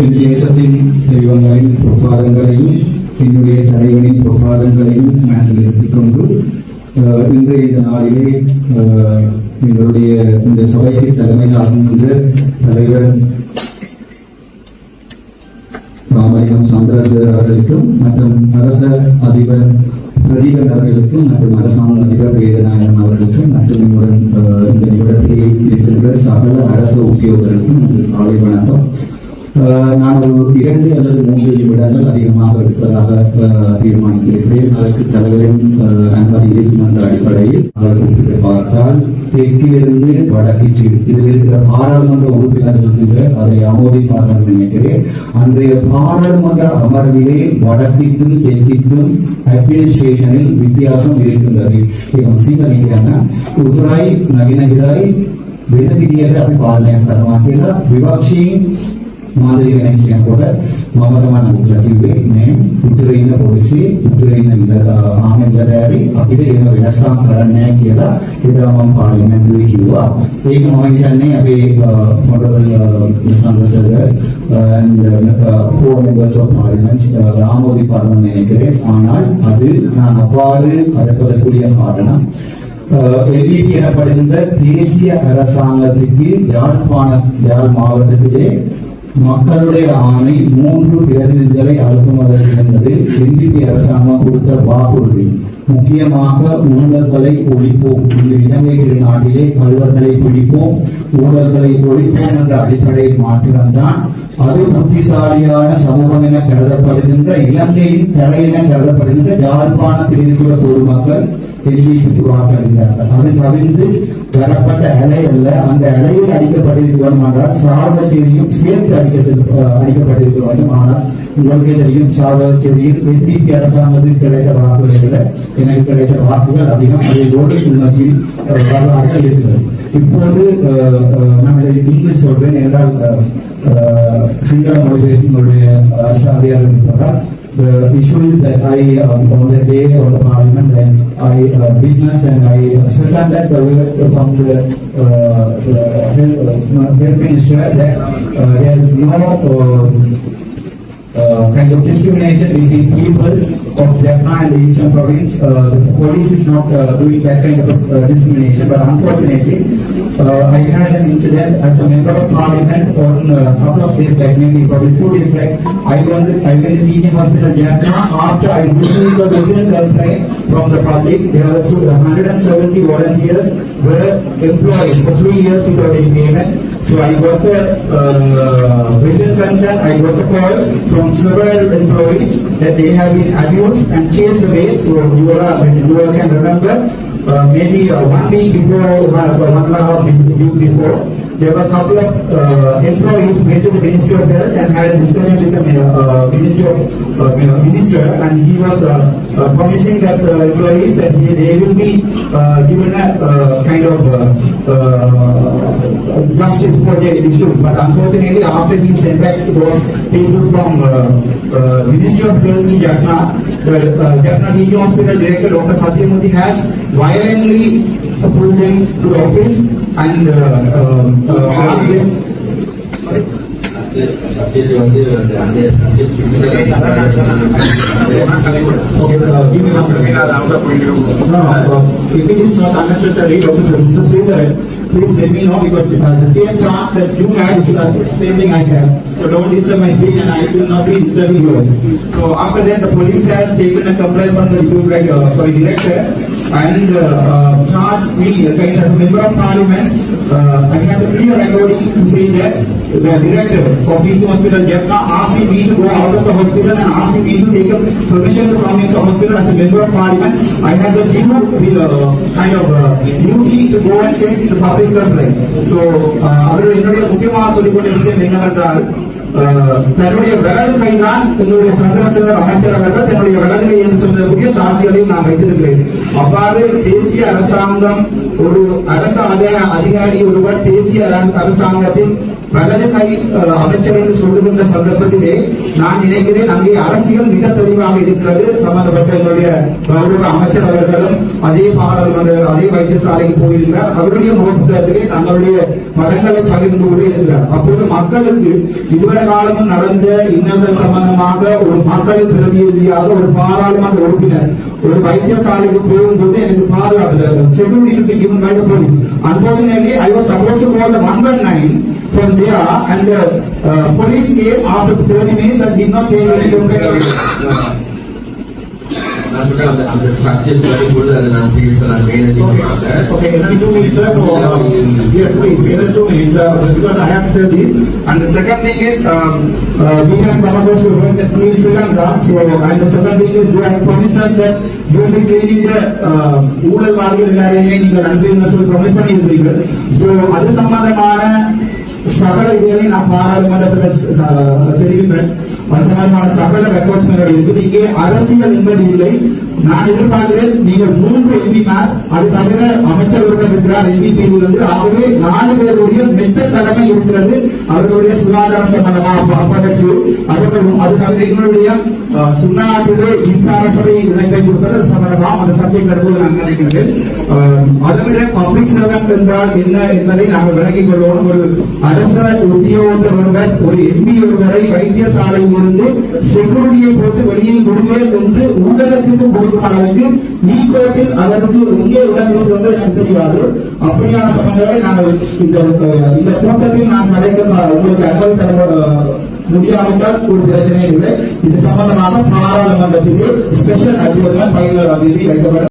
என் தேசத்தின் தெய்வங்களின் பொற்பாதங்களையும் என்னுடைய தலைவனின் பொற்பாதங்களையும் நான் நிறுத்திக் கொண்டு இன்றைய இந்த நாளிலே எங்களுடைய இந்த சபைக்கு தலைமை ஆகின்ற தலைவர் ராமலிங்கம் சந்திரசேகர் அவர்களுக்கும் மற்றும் அரச அதிபர் பிரதீபன் அவர்களுக்கும் மற்றும் அரசாங்க அதிபர் வேதநாயகம் அவர்களுக்கும் மற்றும் இம்முடன் இந்த நிமிடத்தில் இருக்கின்ற சகல அரசு உத்தியோகர்களுக்கும் காலை வணக்கம். நான் ஒரு இரண்டு அல்லது மூன்று நிமிடங்கள் அதிகமாக இருப்பதாக அஹ், தீர்மானித்திருக்கிறேன் அதற்கு தலைவரின் அஹ், அனுமதி இருக்கும் என்ற அடிப்படையில் அவர் குறிப்பிட்டு பார்த்தால் தெற்கிலிருந்து வடக்கிற்கு இதில் இருக்கிற பாராளுமன்ற உறுப்பினர் சொல்லுங்க அதை ஆமோதிப்பார்கள் நினைக்கிறேன் அன்றைய பாராளுமன்ற அமர்விலே வடக்கிற்கும் தெற்கிற்கும் அட்மினிஸ்ட்ரேஷனில் வித்தியாசம் இருக்கின்றது இவன் சீமனிக்கிறாங்க උතුරයි නගිනහිරයි වෙන විදියට අපි පාලනය කරනවා කියලා විවක්ෂීන් මාදිරි කෙනෙක් කියනකොට මම තමයි නමුත්ලා කිව්වේ මේ උතුරේ ඉන්න පොලිසිය උතුරේ ඉන්න ආමෙන් ලඩෑවි අපිට එහෙම වෙනස්කම් කරන්නේ නැහැ කියලා එදා මම පාර්ලිමේන්තුවේ කිව්වා ඒක මම හිතන්නේ අපේ honorable සම්රසර and uh, four members of parliament ராமோதி Forman நினைக்கிறேன் ஆனால் அது நான் அவ்வாறு கதைப்பதற்குரிய காரணம் எல்பிடி எனப்படுகின்ற தேசிய அரசாங்கத்துக்கு யாழ்ப்பாண யாழ் மாவட்டத்திலே மக்களுடைய ஆணை மூன்று பிரதிநிதிகளை அழுத்தமாக இருந்தது எல்பிடி அரசாங்கம் கொடுத்த வாக்குறுதி. முக்கியமாக ஊழல்களை ஒழிப்போம். இந்த இலங்கை திருநாட்டிலே கல்வர்களை பிடிப்போம். ஊழல்களை ஒழிப்போம் என்ற அடிப்படை மாத்திரம்தான் அது புத்திசாலியான சமூகம் என கருதப்படுகின்ற இலங்கையின் தலை என கருதப்படுகின்ற யாழ்ப்பாண இருக்கிற பொதுமக்கள் எல்பிக்கு வாக்களித்தார்கள் அது தவிர்த்து பெறப்பட்ட அலை அல்ல. அந்த அலையில் அடிக்கப்பட்டிருக்கிறோம் என்றால் செய்தியும் சேர்த்து அடிக்க செல்~ அடிக்கப்பட்டிருக்க வேண்டும் ஆனால் உங்களுக்கே தெரியும் சாவகச்சேரியில் எல்பிக்கு அரசாங்கத்துக்கு கிடைத்த வாக்குகளை விட எனக்கு கிடைத்த வாக்குகள் அதிகம் அதோடு உண்மையில் வரலாறுகள் இருக்கிறது இப்போது அஹ், அஹ், நான் இதை இங்கிலீஷ் சொல்றேன் என்றால் அஹ், அஹ், சிங்கள மொழி பேசுங்களுடைய அரசு அதிகாரம் இருப்பதால் the issue is that I, um, on the day of the parliament, then I uh, witnessed and I seconded the word from the uh, uh, health uh, health minister that uh, there is no uh, uh, kind of discrimination between people of Jaffna and the Eastern Province. Uh, police is not uh, doing that kind of uh, discrimination, but unfortunately, uh, I had an incident as a member of parliament on a couple of days back, maybe probably two days back. I to, I went to teaching hospital Jaffna after I received the written complaint from the public. There were 170 volunteers were employed for three years without any payment. So I got the uh, written consent, I got the calls from several employees that they have been abused and chased away. So you all, you all can remember, uh, maybe uh, one week before, uh, one and a half week before, there were a couple of uh, employees went to the Ministry of Health and had a discussion with the uh, Ministry of uh, Minister, and he was uh, uh, promising that uh, employees that they, they will be uh, given a uh, kind of uh, uh, justice for their issues. But unfortunately, after he sent back those people from uh, uh, Ministry of Health to Jaffna, the uh, Jaffna Hospital Director Dr. Satyamurthy has violently pulled them to the office and uh, um, uh, asked them subject வந்து அந்த அந்த subject Okay, uh, give me one second. No, uh, if it is not unnecessary, Professor Mr. Sridhar, please let me know because uh, the same chance that you had is the same thing I have. So don't disturb my speech and I will not be disturbing yours. So after that, the police has taken a complaint from the deputy direct- uh, sorry, director and uh, uh, charged me against as a member of parliament. Uh, I have a clear recording to say that the director of East Hospital Jaffna asking me to go out of the hospital and asking me to take a permission from the hospital as a member of parliament. I have the due uh, kind of uh, duty to go and check the public complaint. So, uh, அவர்கள் என்னுடைய முக்கியமாக சொல்லிக் கொண்ட விஷயம் என்னவென்றால் அஹ், தன்னுடைய வலது கைதான் எங்களுடைய சந்திரசேகர் அமைச்சர் அவர்கள் தன்னுடைய வலது கை என்று சொல்லக்கூடிய சாட்சிகளையும் நான் வைத்திருக்கிறேன். அவ்வாறு தேசிய அரசாங்கம் ஒரு அரசு அதிகாரி ஒருவர் தேசிய அரசாங்கத்தின் வலது அமைச்சர்கள் சொல்லுகின்ற சந்தர்ப்பத்திலே நான் நினைக்கிறேன் அங்கே அரசியல் மிக தெளிவாக இருக்கிறது. சம்பந்தப்பட்ட எங்களுடைய கௌரவ அமைச்சர் அவர்களும் அதே பாராளுமன்ற அதே வைத்தியசாலைக்கு போயிருக்கிறார். அவருடைய முகப்புத்தகத்திலே தங்களுடைய படங்களை பகிர்ந்து கொண்டே இருக்கிறார். அப்போது மக்களுக்கு இதுவரை காலமும் நடந்த இன்னல்கள் சம்பந்தமாக ஒரு மக்களின் பிரதிநிதியாக ஒரு பாராளுமன்ற உறுப்பினர் ஒரு வைத்தியசாலைக்கு போகும்போது எனக்கு பாதுகாப்பு security should be given by the police. Unfortunately, I was supposed to call the 119 from there and the uh, police came after 30 minutes and did not take any complaint. நான் சொல்றேன், அந்த அந்த சப்ஜெக்ட் வரும்பொழுது அதை நான் பேசலாம் மேலதிகமாக Okay, another two minutes, sir. for- Yes, please, another two minutes, uh, because I have to tell this. And the second thing is, um, uh, we have come across your work that in Sri Lanka, so, and the second thing is, you have promised us that you will be cleaning the, uh, ஊழல் வாரிகள் எல்லாரையுமே நீங்கள் நன்றி என்று சொல்லி promise பண்ணியிருக்கிறீர்கள் so அது சம்பந்தமான சகல இதுகளை நான் பாராளுமன்றத்தில் தெரிவிப்பேன் அது சகல ரெக்கார்ட்ஸ் என்பது இங்கே அரசியல் என்பது இல்லை. நான் எதிர்பார்க்கிறேன் நீங்கள் மூன்று எம்பிமார் அது தவிர அமைச்சர்கள் இருக்கிறார் எம்பி பிரிவிலிருந்து ஆகவே நாலு பேருடைய மெத்த தலைமை இருக்கிறது. அவர்களுடைய சுகாதார சம்பந்தமாக பார்ப்பதற்கு அவர்கள் அது தவிர எங்களுடைய அஹ், சுண்ணாட்டிலே மின்சார சபை இணைப்பை கொடுப்பது சம்பந்தமாக அந்த சப்ஜெக்ட் வரும்போது நான் நினைக்கின்றேன். அதை விட பப்ளிக் சர்வன்ட் என்றால் என்ன என்பதை நாங்கள் விளங்கிக் கொள்வோம். ஒரு அரச உத்தியோகத்தர் ஒருவர் ஒரு எம்பி ஒருவரை வைத்தியசாலையில் இருந்து செக்யூரிட்டியை போட்டு வெளியே விடுவேன் என்று ஊடகத்துக்கு கொடுக்கும் அளவுக்கு நீக்கோட்டில் அதற்கு எங்கே இடம் இருக்கு எனக்கு தெரியாது அப்படியான சமயங்களை நாங்கள் இந்த இந்த கூட்டத்தில் நான் கலைக்க உங்களுக்கு அனுமதி தர அஹ், முடியாவிட்டால் ஒரு பிரச்சனையும் இல்லை. இது சம்பந்தமாக பாராளுமன்றத்திலே ஸ்பெஷல் அதிபர்கள் பதினேழாம் தேதி வைக்கப்படும்